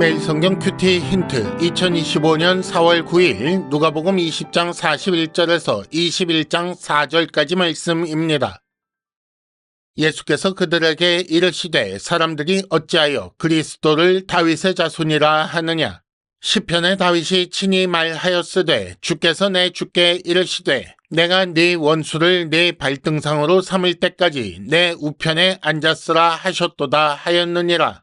매일 성경 큐티 힌트. 2025년 4월 9일 누가복음 20장 41절에서 21장 4절까지 말씀입니다. 예수께서 그들에게 이르시되 사람들이 어찌하여 그리스도를 다윗의 자손이라 하느냐? 시편의 다윗이 친히 말하였으되 주께서 내 주께 이르시되 내가 네 원수를 네 발등상으로 삼을 때까지 내 우편에 앉았으라 하셨도다 하였느니라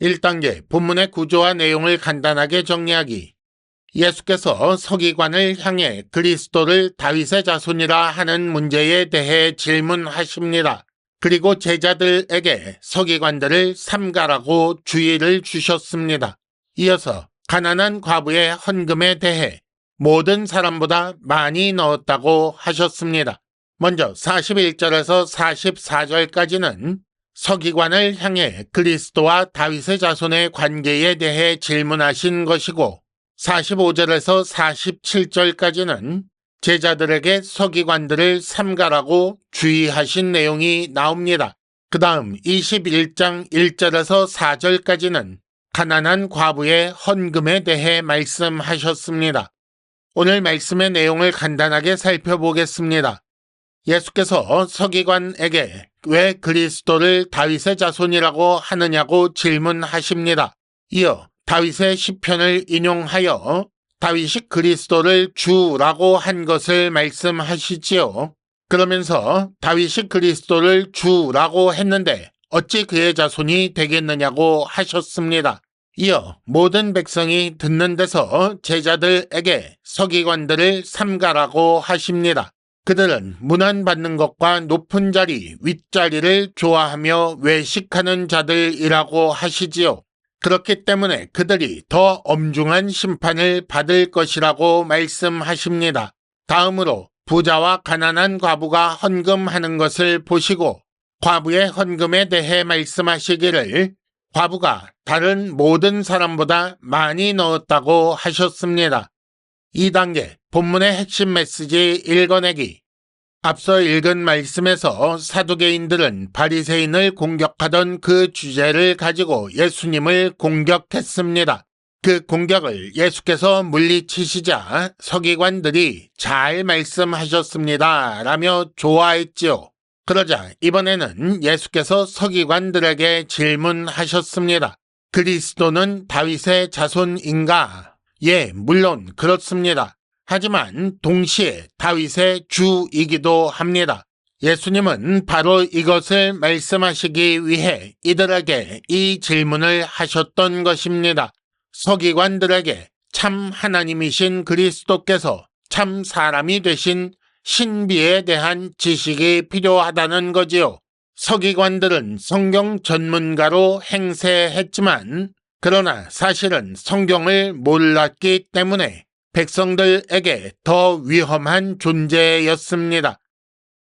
1단계 본문의 구조와 내용을 간단하게 정리하기. 예수께서 서기관을 향해 그리스도를 다윗의 자손이라 하는 문제에 대해 질문하십니다. 그리고 제자들에게 서기관들을 삼가라고 주의를 주셨습니다. 이어서 가난한 과부의 헌금에 대해 모든 사람보다 많이 넣었다고 하셨습니다. 먼저 41절에서 44절까지는 서기관을 향해 그리스도와 다윗의 자손의 관계에 대해 질문하신 것이고 45절에서 47절까지는 제자들에게 서기관들을 삼가라고 주의하신 내용이 나옵니다. 그 다음 21장 1절에서 4절까지는 가난한 과부의 헌금에 대해 말씀하셨습니다. 오늘 말씀의 내용을 간단하게 살펴보겠습니다. 예수께서 서기관에게 왜 그리스도를 다윗의 자손이라고 하느냐고 질문하십니다. 이어 다윗의 시편을 인용하여 다윗이 그리스도를 주라고 한 것을 말씀하시지요. 그러면서 다윗이 그리스도를 주라고 했는데 어찌 그의 자손이 되겠느냐고 하셨습니다. 이어 모든 백성이 듣는 데서 제자들에게 서기관들을 삼가라고 하십니다. 그들은 문안받는 것과 높은 자리, 윗자리를 좋아하며 외식하는 자들이라고 하시지요. 그렇기 때문에 그들이 더 엄중한 심판을 받을 것이라고 말씀하십니다. 다음으로 부자와 가난한 과부가 헌금하는 것을 보시고 과부의 헌금에 대해 말씀하시기를 과부가 다른 모든 사람보다 많이 넣었다고 하셨습니다. 2단계 본문의 핵심 메시지 읽어내기 앞서 읽은 말씀에서 사두개인들은 바리새인을 공격하던 그 주제를 가지고 예수님을 공격했습니다. 그 공격을 예수께서 물리치시자 서기관들이 잘 말씀하셨습니다. 라며 좋아했지요. 그러자 이번에는 예수께서 서기관들에게 질문하셨습니다. 그리스도는 다윗의 자손인가? 예, 물론 그렇습니다. 하지만 동시에 다윗의 주이기도 합니다. 예수님은 바로 이것을 말씀하시기 위해 이들에게 이 질문을 하셨던 것입니다. 서기관들에게 참 하나님이신 그리스도께서 참 사람이 되신 신비에 대한 지식이 필요하다는 거지요. 서기관들은 성경 전문가로 행세했지만 그러나 사실은 성경을 몰랐기 때문에 백성들에게 더 위험한 존재였습니다.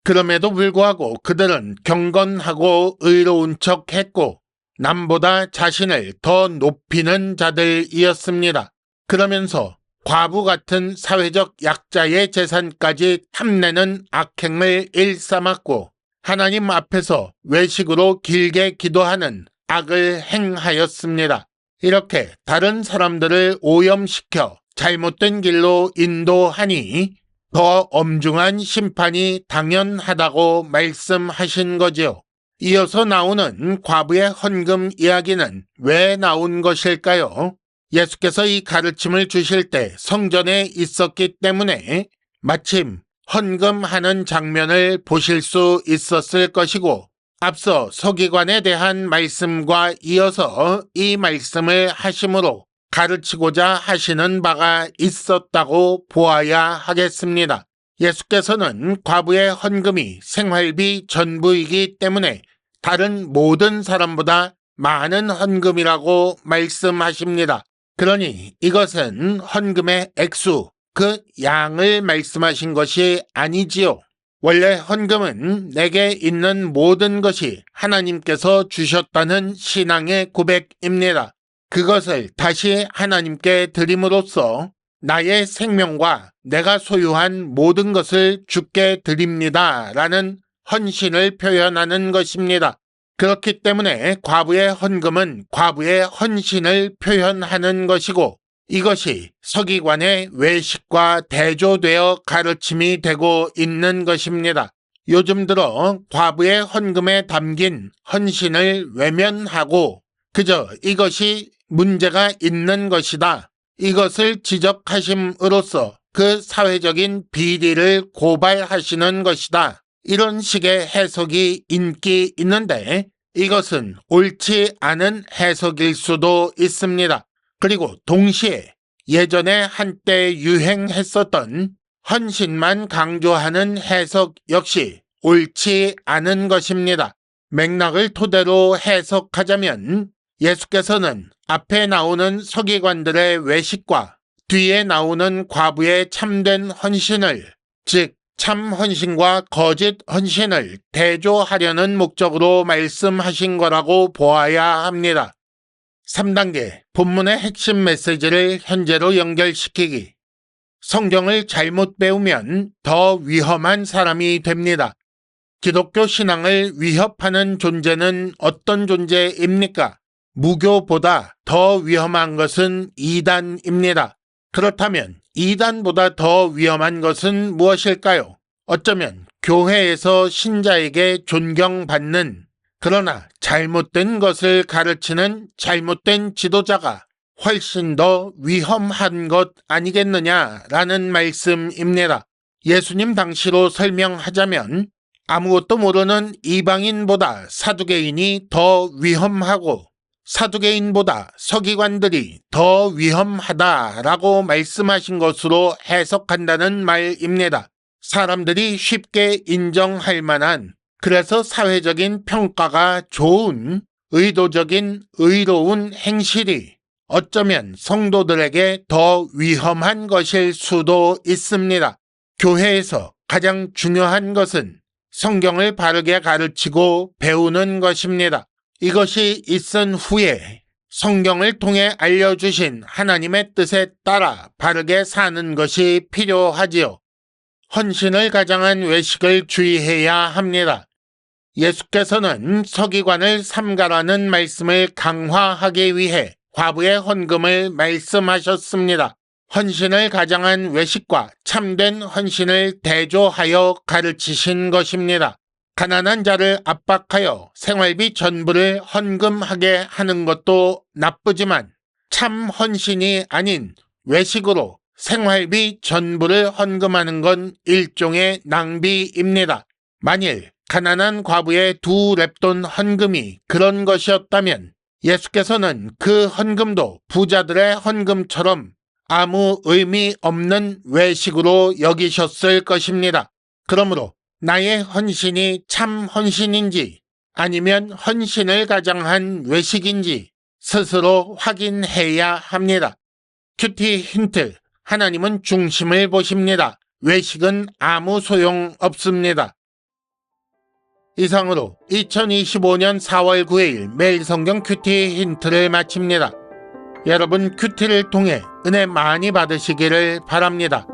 그럼에도 불구하고 그들은 경건하고 의로운 척 했고 남보다 자신을 더 높이는 자들이었습니다. 그러면서 과부 같은 사회적 약자의 재산까지 탐내는 악행을 일삼았고 하나님 앞에서 외식으로 길게 기도하는 악을 행하였습니다. 이렇게 다른 사람들을 오염시켜 잘못된 길로 인도하니 더 엄중한 심판이 당연하다고 말씀하신 거지요. 이어서 나오는 과부의 헌금 이야기는 왜 나온 것일까요? 예수께서 이 가르침을 주실 때 성전에 있었기 때문에 마침 헌금하는 장면을 보실 수 있었을 것이고 앞서 서기관에 대한 말씀과 이어서 이 말씀을 하심으로 가르치고자 하시는 바가 있었다고 보아야 하겠습니다. 예수께서는 과부의 헌금이 생활비 전부이기 때문에 다른 모든 사람보다 많은 헌금이라고 말씀하십니다. 그러니 이것은 헌금의 액수, 그 양을 말씀하신 것이 아니지요. 원래 헌금은 내게 있는 모든 것이 하나님께서 주셨다는 신앙의 고백입니다. 그것을 다시 하나님께 드림으로써 나의 생명과 내가 소유한 모든 것을 주께 드립니다. 라는 헌신을 표현하는 것입니다. 그렇기 때문에 과부의 헌금은 과부의 헌신을 표현하는 것이고 이것이 서기관의 외식과 대조되어 가르침이 되고 있는 것입니다. 요즘 들어 과부의 헌금에 담긴 헌신을 외면하고 그저 이것이 문제가 있는 것이다. 이것을 지적하심으로써 그 사회적인 비리를 고발하시는 것이다. 이런 식의 해석이 인기 있는데 이것은 옳지 않은 해석일 수도 있습니다. 그리고 동시에 예전에 한때 유행했었던 헌신만 강조하는 해석 역시 옳지 않은 것입니다. 맥락을 토대로 해석하자면 예수께서는 앞에 나오는 서기관들의 외식과 뒤에 나오는 과부의 참된 헌신을 즉 참 헌신과 거짓 헌신을 대조하려는 목적으로 말씀하신 거라고 보아야 합니다. 3단계 본문의 핵심 메시지를 현재로 연결시키기. 성경을 잘못 배우면 더 위험한 사람이 됩니다. 기독교 신앙을 위협하는 존재는 어떤 존재입니까? 무교보다 더 위험한 것은 이단입니다. 그렇다면 이단보다 더 위험한 것은 무엇일까요? 어쩌면 교회에서 신자에게 존경받는 그러나 잘못된 것을 가르치는 잘못된 지도자가 훨씬 더 위험한 것 아니겠느냐라는 말씀입니다. 예수님 당시로 설명하자면 아무것도 모르는 이방인보다 사두개인이 더 위험하고 사두개인보다 서기관들이 더 위험하다라고 말씀하신 것으로 해석한다는 말입니다. 사람들이 쉽게 인정할 만한 그래서 사회적인 평가가 좋은 의도적인 의로운 행실이 어쩌면 성도들에게 더 위험한 것일 수도 있습니다. 교회에서 가장 중요한 것은 성경을 바르게 가르치고 배우는 것입니다. 이것이 있은 후에 성경을 통해 알려주신 하나님의 뜻에 따라 바르게 사는 것이 필요하지요. 헌신을 가장한 외식을 주의해야 합니다. 예수께서는 서기관을 삼가라는 말씀을 강화하기 위해 과부의 헌금을 말씀하셨습니다. 헌신을 가장한 외식과 참된 헌신을 대조하여 가르치신 것입니다. 가난한 자를 압박하여 생활비 전부를 헌금하게 하는 것도 나쁘지만 참 헌신이 아닌 외식으로 생활비 전부를 헌금하는 건 일종의 낭비입니다. 만일 가난한 과부의 두 랩돈 헌금이 그런 것이었다면 예수께서는 그 헌금도 부자들의 헌금처럼 아무 의미 없는 외식으로 여기셨을 것입니다. 그러므로 나의 헌신이 참 헌신인지 아니면 헌신을 가장한 외식인지 스스로 확인해야 합니다. 큐티 힌트. 하나님은 중심을 보십니다. 외식은 아무 소용 없습니다. 이상으로 2025년 4월 9일 매일 성경 큐티 힌트를 마칩니다. 여러분 큐티를 통해 은혜 많이 받으시기를 바랍니다.